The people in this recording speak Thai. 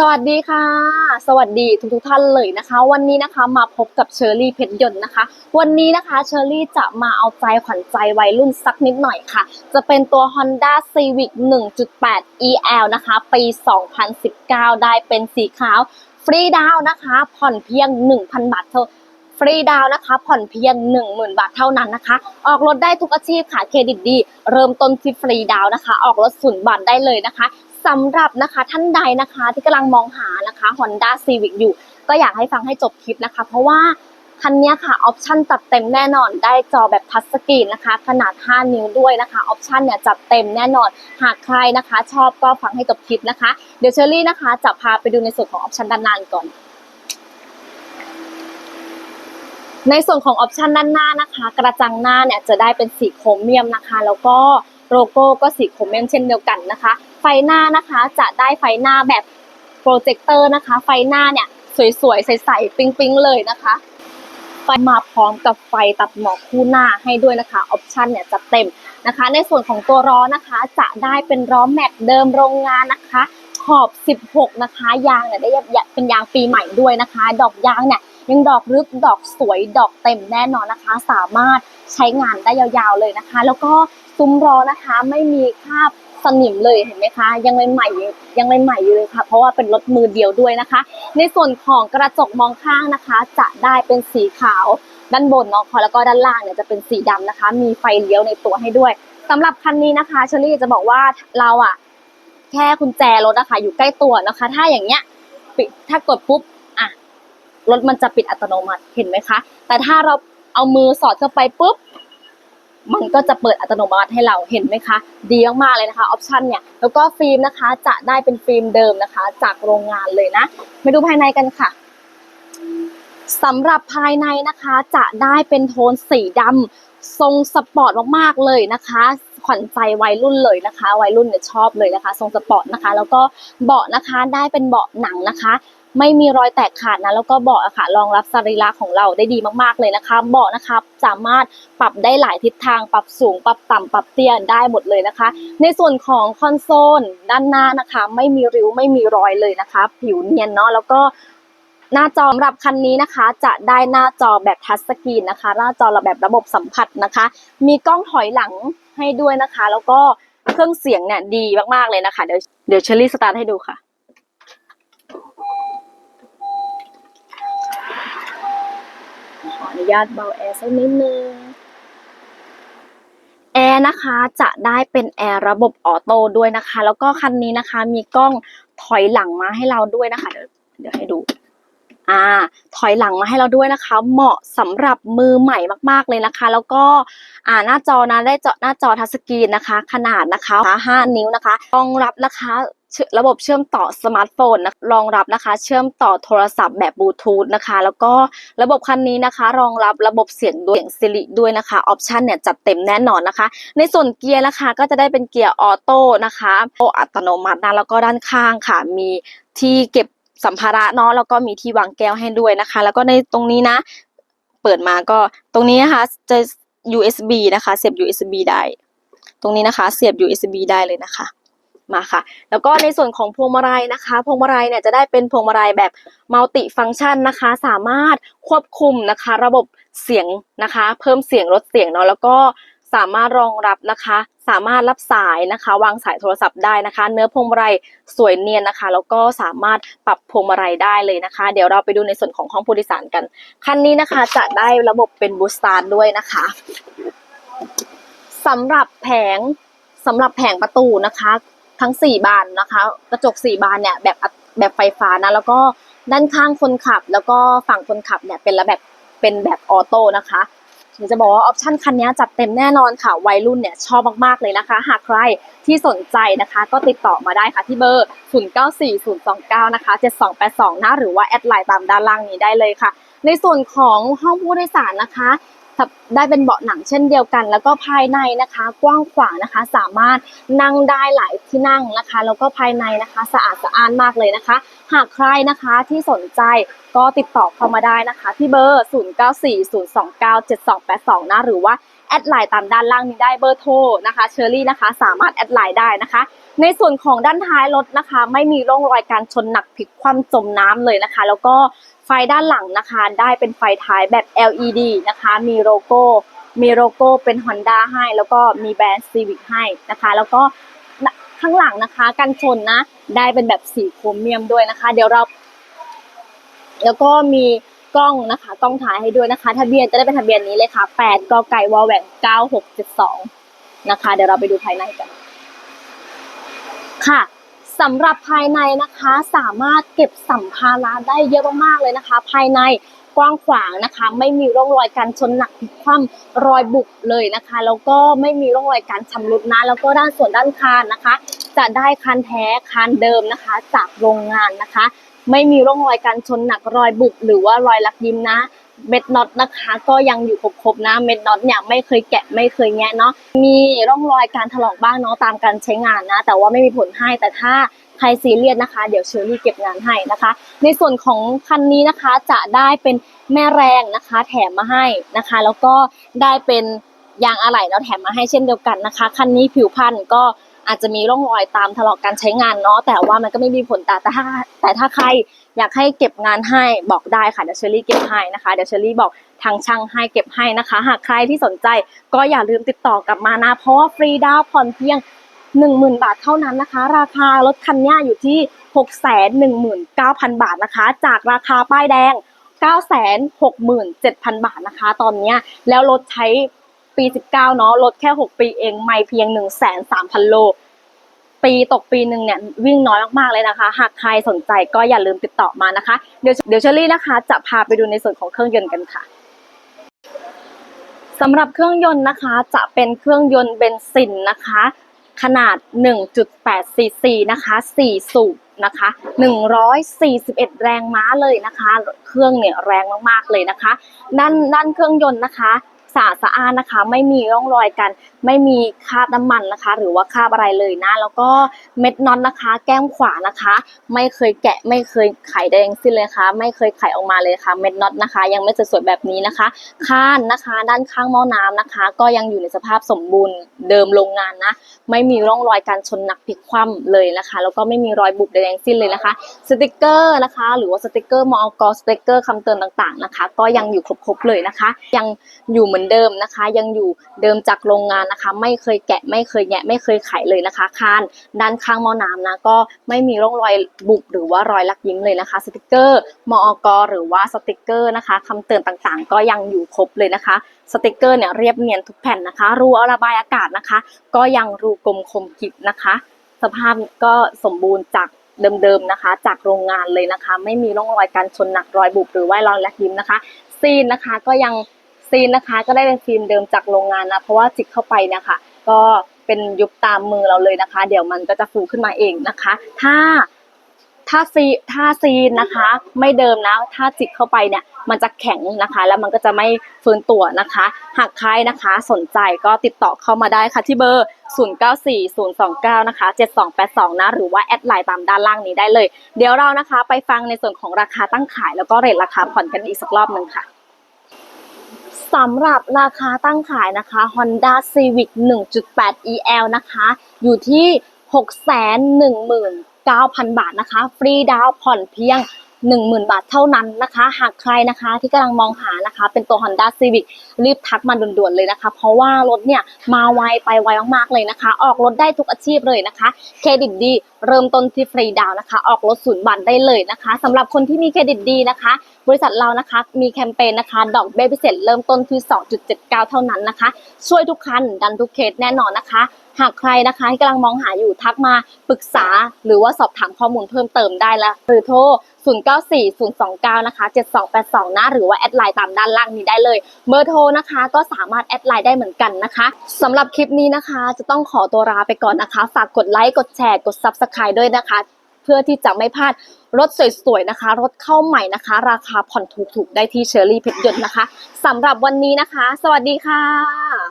สวัสดีค่ะ สวัสดีทุกทุกท่านเลยนะคะ วันนี้นะคะมาพบกับเชอรี่เพชรยนต์นะคะ วันนี้นะคะเชอรี่จะมาเอาใจขวัญใจวัยรุ่นสักนิดหน่อยค่ะ จะเป็นตัว Honda Civic 1.8 EL นะคะ ปี 2019 ได้เป็นสีขาว ฟรีดาวนะคะ ผ่อนเพียง 1,000 บาทเท่าฟรีดาวนะคะ ผ่อนเพียง 10,000 บาทเท่านั้นนะคะ ออกรถได้ทุกอาชีพค่ะเครดิตดี เริ่มต้นที่ฟรีดาวนะคะ ออกรถศูนย์บาทได้เลยนะคะ สำหรับนะคะท่านใดนะคะที่กำลังมองหานะคะ Honda Civic อยู่ ก็อยากให้ฟังให้จบคลิปนะคะ เพราะว่าคันนี้ค่ะออปชันจัดเต็มแน่นอน ได้จอแบบทัชสกรีนนะคะ ขนาด 5 นิ้วด้วยนะคะออปชันเนี่ยจัดเต็มแน่นอน หากใครนะคะ ชอบก็ฟังให้จบคลิปนะคะ เดี๋ยวเชอรี่นะคะจะพาไปดูในส่วนของออปชันด้านหน้าก่อน ในส่วนของออปชันด้านหน้านะคะ กระจังหน้าเนี่ยจะได้เป็นสีโครเมียมนะคะ แล้วก็ โลโก้ก็สีโครเมียมเช่นเดียวกันนะคะ ไฟหน้านะคะจะได้ไฟหน้าแบบโปรเจคเตอร์นะคะ ไฟหน้าเนี่ยสวยๆ ใสๆ ปิ๊งๆ เลยนะคะ ไฟมาพร้อมกับไฟตัดหมอกคู่หน้าให้ด้วยนะคะออปชันเนี่ยจะเต็มนะคะ ในส่วนของตัวล้อนะคะ จะได้เป็นล้อแม็กเดิมโรงงานนะคะขอบ 16 นะคะ ยางเนี่ยได้เป็นยางปีใหม่ด้วยนะคะ ดอกยางเนี่ยยังดอกรึกดอกสวยดอกเต็มแน่นอนนะคะ สามารถใช้งานได้ยาวๆเลยนะคะ แล้วก็ ซุ้มล้อนะคะ ไม่มีคราบสนิมเลยเห็นไหมคะ ยังใหม่ๆยังใหม่ๆอยู่เลยค่ะ เพราะว่าเป็นรถมือเดียวด้วยนะคะ ในส่วนของกระจกมองข้างนะคะ จะได้เป็นสีขาวด้านบนเนาะแล้วก็ด้านล่างเนี่ยจะเป็นสีดำนะคะ มีไฟเลี้ยวในตัวให้ด้วยสำหรับคันนี้นะคะเชอรี่จะบอกว่าเราอะแค่กุญแจรถอะคะอยู่ใกล้ตัวนะคะ ถ้าอย่างเงี้ยปิดถ้ากดปุ๊บอะรถมันจะปิดอัตโนมัติเห็นไหมคะ แต่ถ้าเราเอามือสอดเข้าไปปุ๊บ มันก็จะเปิดอัตโนมัติให้เราเห็นไหมคะ ดีมากๆเลยนะคะออปชันเนี่ยแล้วก็ฟิล์มนะคะจะได้เป็นฟิล์มเดิมนะคะ จากโรงงานเลยนะมาดูภายในกันค่ะสำหรับภายในนะคะจะได้เป็นโทนสีดำทรงสปอร์ตมากๆเลยนะคะขวัญใจวัยรุ่นเลยนะคะ วัยรุ่นเนี่ยชอบเลยนะคะ ทรงสปอร์ตนะคะ แล้วก็เบาะนะคะได้เป็นเบาะหนังนะคะ ไม่มีรอยแตกขาดนะแล้วก็เบาะอะค่ะรองรับสรีระของเราได้ดีมากๆเลยนะคะ เบาะนะคะสามารถปรับได้หลายทิศทางปรับสูง ปรับต่ำปรับเตี้ยได้หมดเลยนะคะ ในส่วนของคอนโซลด้านหน้านะคะ ไม่มีริ้วไม่มีรอยเลยนะคะ ผิวเนียนเนาะแล้วก็หน้าจอสำหรับคันนี้นะคะ จะได้หน้าจอแบบทัชสกรีนนะคะ หน้าจอแบบระบบสัมผัสนะคะ มีกล้องถอยหลังให้ด้วยนะคะ แล้วก็เครื่องเสียงเนี่ยดีมากๆเลยนะคะ เดี๋ยวเดี๋ยวเชอรี่สตาร์ทให้ดูค่ะ นุญาตเบาแอร์สักนิดนึงแอร์นะคะจะได้เป็นแอร์ระบบออโต้ด้วยนะคะ แล้วก็คันนี้นะคะมีกล้องถอยหลังมาให้เราด้วยนะคะ เดี๋ยวเดี๋ยวให้ดูอ่าถอยหลังมาให้เราด้วยนะคะ เหมาะสำหรับมือใหม่มากๆเลยนะคะ แล้วก็อ่าหน้าจอนะได้จอหน้าจอทัชสกรีนนะคะ ขนาดนะคะ 5 นิ้วนะคะรองรับนะคะ ระบบเชื่อมต่อสมาร์ทโฟนนะรองรับนะคะ เชื่อมต่อโทรศัพท์แบบบลูทูธนะคะ แล้วก็ระบบคันนี้นะคะ รองรับระบบเสียงด้วยเสียงสิริด้วยนะคะออปชันเนี่ยจัดเต็มแน่นอนนะคะ ในส่วนเกียร์นะคะก็จะได้เป็นเกียร์ออโต้นะคะโออัตโนมัตินะแล้วก็ด้านข้างค่ะ มีที่เก็บสัมภาระเนาะแล้วก็มีที่วางแก้วให้ด้วยนะคะ แล้วก็ในตรงนี้นะ เปิดมาก็ตรงนี้นะคะจะ USB นะคะ เสียบ USB ได้ ตรงนี้นะคะ เสียบ USB ได้เลยนะคะ มาค่ะ แล้วก็ในส่วนของพวงมาลัยนะคะ พวงมาลัยเนี่ยจะได้เป็นพวงมาลัยแบบมัลติฟัง c t ชันนะคะ สามารถควบคุมนะคะ ระบบเสียงนะคะ เพิ่มเสียงลดเสียงเนาะแล้วก็สามารถรองรับนะคะ สามารถรับสายนะคะ วางสายโทรศัพท์ได้นะคะ เนื้อพวงมาลัยสวยเนียนนะคะ แล้วก็สามารถปรับพวงมาลัยได้เลยนะคะ เดี๋ยวเราไปดูในส่วนของห้องผู้โดยสารกัน คันนี้นะคะจะได้ระบบเป็นบูสตาร์ด้วยนะคะสำหรับแผงสำหรับแผงประตูนะคะ ทั้ง 4 บานนะคะ กระจก 4 บานเนี่ยแบบแบบไฟฟ้านะแล้วก็ด้านข้างคนขับ แล้วก็ฝั่งคนขับเนี่ยเป็นระแบบเป็นแบบออโต้นะคะถึงจะบอกว่าออปชันคันนี้จัดเต็มแน่นอนค่ะวัยรุ่นเนี่ยชอบมากๆเลยนะคะ หากใครที่สนใจนะคะ ก็ติดต่อมาได้ค่ะที่เบอร์ 094029 นะคะ 7282 นะ หรือว่าแอดไลน์ตามด้านล่างนี้ได้เลยค่ะ ในส่วนของห้องผู้โดยสารนะคะ ได้เป็นเบาะหนังเช่นเดียวกัน แล้วก็ภายในนะคะ กว้างขวางนะคะ สามารถนั่งได้หลายที่นั่งนะคะ แล้วก็ภายในนะคะสะอาดสะอ้านมากเลยนะคะ หากใครนะคะที่สนใจก็ติดต่อเข้ามาได้นะคะ ที่เบอร์ 0940297282 นะหรือว่า แอดไลน์ตามด้านล่างนี้ได้เบอร์โทรนะคะเชอรี่นะคะสามารถแอดไลน์ได้นะคะ ในส่วนของด้านท้ายรถนะคะ ไม่มีร่องรอยการชนหนักพลิกคว่ำจมน้ำเลยนะคะ แล้วก็ไฟด้านหลังนะคะ ได้เป็นไฟท้ายแบบ LED นะคะ มีโลโก้ มีโลโก้เป็น Honda ให้ แล้วก็มีแบรนด์ Civic ให้นะคะ แล้วก็ข้างหลังนะคะกันชนนะ ได้เป็นแบบสีโครเมียมด้วยนะคะ เดี๋ยวเรา แล้วก็มี กล้องนะคะกล้องถ่ายให้ด้วยนะคะ ทะเบียนจะได้เป็นทะเบียนนี้เลยค่ะ8กไก่วอแหวน9672นะคะ เดี๋ยวเราไปดูภายในกัน ค่ะสำหรับภายในนะคะสามารถเก็บสัมภาระได้เยอะมากๆเลยนะคะ ภายในกว้างขวางนะคะ ไม่มีร่องรอยการชนหนักพลิกคว่ำรอยบุบเลยนะคะ แล้วก็ไม่มีร่องรอยการชำรุดนะแล้วก็ด้านส่วนด้านคานนะคะ จะได้คานแท้คานเดิมนะคะ จากโรงงานนะคะ ไม่มีร่องรอยการชนหนักรอยบุบหรือว่ารอยลักยิ้มนะ เม็ดน็อตนะคะ ก็ยังอยู่ครบๆนะ เม็ดน็อตเนี่ยไม่เคยแกะไม่เคยแงะเนาะ มีร่องรอยการถลอกบ้างเนาะตามการใช้งานนะ แต่ว่าไม่มีผลให้แต่ถ้าใครซีเรียสนะคะ เดี๋ยวเชอรี่เก็บงานให้นะคะ ในส่วนของคันนี้นะคะจะได้เป็นแม่แรงนะคะ แถมมาให้นะคะ แล้วก็ได้เป็นยางอะไหล่เราแถมมาให้เช่นเดียวกันนะคะ คันนี้ผิวพันธุ์ก็ อาจจะมีร่องรอยตามถลอกการใช้งานเนาะแต่ว่ามันก็ไม่มีผลแต่แต่ถ้าแต่ถ้าใครอยากให้เก็บงานให้บอกได้ค่ะเดี๋ยวเชอรี่เก็บให้นะคะเดี๋ยวเชอรี่บอกทางช่างให้เก็บให้นะคะ หากใครที่สนใจก็อย่าลืมติดต่อกลับมานะเพราะว่าฟรีดาวน์ผ่อนเพียง10,000 บาทเท่านั้นนะคะ ราคารถคันนี้อยู่ที่ 619,000 บาทนะคะ จากราคาป้ายแดง 967,000 บาทนะคะ ตอนนี้แล้วรถใช้ ปี 19 เนาะรถแค่ 6 ปีเองไม่เพียง 1 3 0 0 0 โล ปีตกปีหนึ่งเนี่ยวิ่งน้อยมากๆเลยนะคะ หากใครสนใจก็อย่าลืมติดต่อมานะคะ เดี๋ยวเดี๋ยวเชอรี่นะคะจะพาไปดูในส่วนของเครื่องยนต์กันค่ะสำหรับเครื่องยนต์นะคะจะเป็นเครื่องยนต์เบนซินนะคะ ขนาด 1.8 ซีซีนะคะ 4 สูบนะคะ 141 แรงม้าเลยนะคะ เครื่องเนี่ยแรงมากๆเลยนะคะ ด้านด้านเครื่องยนต์นะคะ สะอาดสะอ้านนะคะ ไม่มีร่องรอยกัน ไม่มีคราบน้ำมันนะคะ หรือว่าคราบอะไรเลยนะ แล้วก็เม็ดน็อตนะคะ แก้มขวานะคะ ไม่เคยแกะไม่เคยไขแดงสิ้นเลยนะคะไม่เคยไขออกมาเลยค่ะ เม็ดน็อตนะคะ ยังไม่สวยๆแบบนี้นะคะข้านนะคะ ด้านข้างหม้อน้ำนะคะ ก็ยังอยู่ในสภาพสมบูรณ์เดิมโรงงานนะ ไม่มีร่องรอยการชนหนักพลิกคว่ำเลยนะคะ แล้วก็ไม่มีรอยบุบใดๆสิ้นเลยนะคะ สติกเกอร์นะคะ หรือว่าสติกเกอร์มอกสติกเกอร์คำเตือนต่างๆนะคะ ก็ยังอยู่ครบๆเลยนะคะ ยังอยู่เหมือนเดิมนะคะ ยังอยู่เดิมจากโรงงานนะคะ ไม่เคยแกะไม่เคยแงะไม่เคยไขเลยนะคะ คานด้านข้างหม้อน้ำนะก็ไม่มีร่องรอยบุบหรือว่ารอยลักยิ้มเลยนะคะ สติกเกอร์มอกหรือว่าสติกเกอร์นะคะคำเตือนต่างๆ ก็ยังอยู่ครบเลยนะคะ สติกเกอร์เนี่ยเรียบเนียนทุกแผ่นนะคะ รูระบายอากาศนะคะ ก็ยังรูกลมคมกิบนะคะ สภาพก็สมบูรณ์จากเดิมๆนะคะ จากโรงงานเลยนะคะ ไม่มีร่องรอยการชนหนักรอยบุบหรือว่ารอยลักยิ้มนะคะ ซีนนะคะก็ยัง ซีนนะคะ ก็ได้เป็นฟิล์มเดิมจากโรงงานนะ เพราะว่าจิกเข้าไปนะคะ ก็เป็นยุบตามมือเราเลยนะคะ เดี๋ยวมันก็จะฟูขึ้นมาเองนะคะ ถ้าถ้าซีถ้าซีนนะคะ ไม่เดิมนะถ้าจิกเข้าไปเนี่ย มันจะแข็งนะคะ แล้วมันก็จะไม่ฟื้นตัวนะคะ หากใครนะคะสนใจก็ติดต่อเข้ามาได้ค่ะที่เบอร์ 094029 นะคะ 7282 นะ หรือว่าแอดไลน์ตามด้านล่างนี้ได้เลย เดี๋ยวเรานะคะ ไปฟังในส่วนของราคาตั้งขายแล้วก็เรทราคาผ่อนกันอีกสักรอบหนึ่งค่ะ สำหรับราคาตั้งขายนะคะ Honda Civic 1.8 EL นะคะ อยู่ที่ 619,000 บาทนะคะ ฟรีดาวน์ผ่อนเพียง 10,000 บาทเท่านั้นนะคะ หากใครนะคะที่กำลังมองหา นะคะ เป็นตัว Honda Civic รีบทักมาด่วนๆเลยนะคะ เพราะว่ารถเนี่ยมาไวไปไวมากๆเลยนะคะ ออกรถได้ทุกอาชีพเลยนะคะเครดิตดีเริ่มต้นที่ฟรีดาวนะคะ ออกรถศูนย์บาทได้เลยนะคะสำหรับคนที่มีเครดิตดีนะคะ บริษัทเรานะคะมีแคมเปญนะคะ ดอกเบี้ยพิเศษเริ่มต้นที่ 2.79 เท่านั้นนะคะ ช่วยทุกคันดันทุกเคสแน่นอนนะคะหากใครนะคะที่กำลังมองหาอยู่ทักมาปรึกษา หรือว่าสอบถามข้อมูลเพิ่มเติมได้ละหรือโทร 094029 นะคะ 7282 นะ หรือว่าแอดไลน์ตามด้านานล่างนี้ได้เลยเบอร์โทรนะคะ ก็สามารถแอดไลน์ได้เหมือนกันนะคะสำหรับคลิปนี้นะคะ จะต้องขอตัวลาไปก่อนนะคะ ฝากกดไลค์กดแชร์กด Subscribe ด้วยนะคะ เพื่อที่จะไม่พลาดรถสวยๆนะคะ รถเข้าใหม่นะคะ ราคาผ่อนถูกๆ ได้ที่เชอรี่เพชรยนต์นะคะสำหรับวันนี้นะคะ สวัสดีค่ะ